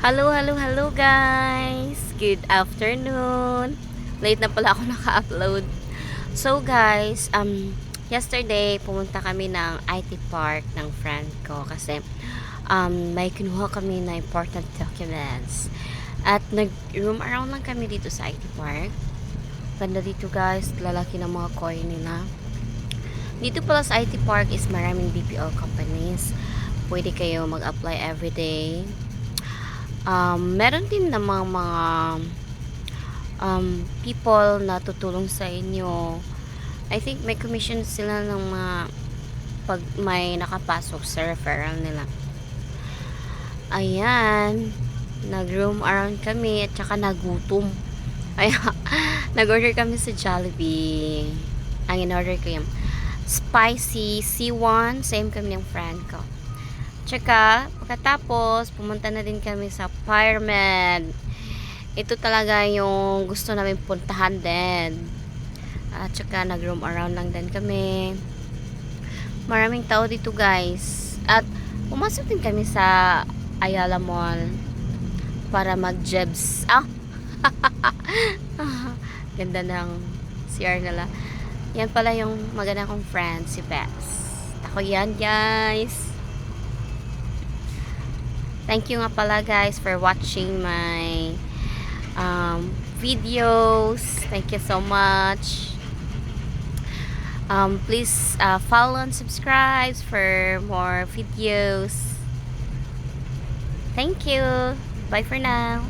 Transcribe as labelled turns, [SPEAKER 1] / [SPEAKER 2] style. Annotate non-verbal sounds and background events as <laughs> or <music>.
[SPEAKER 1] Hello, hello, hello guys! Good afternoon! Late na pala ako <laughs> naka-upload. So guys, um, yesterday pumunta kami ng IT park ng friend ko kasi um, may kinuha kami na important documents. At nag-room around lang kami dito sa IT park. Ganda dito guys, lalaki ng mga coin nila. Dito pala sa IT park is maraming BPO companies. Pwede kayo mag-apply everyday. Um, meron din namang mga um, people na tutulong sa inyo. I think may commission sila ng mga pag may nakapasok sa referral nila. Ayan. Nag-room around kami at saka nagutom. <laughs> Ay, nag-order kami sa Jollibee. Ang in-order ko yung spicy C1. Same kami ng friend ko. Tsaka, pagkatapos, pumunta na din kami sa Pyramid. Ito talaga yung gusto namin puntahan din. At tsaka, nag-roam around lang din kami. Maraming tao dito, guys. At, pumasok din kami sa Ayala Mall para mag-jebs. Ah! <laughs> Ganda ng CR nila. Yan pala yung maganda kong friend, si Bess. Ako yan, guys. Thank you nga pala guys for watching my um, videos. Thank you so much. Um, please uh, follow and subscribe for more videos. Thank you. Bye for now.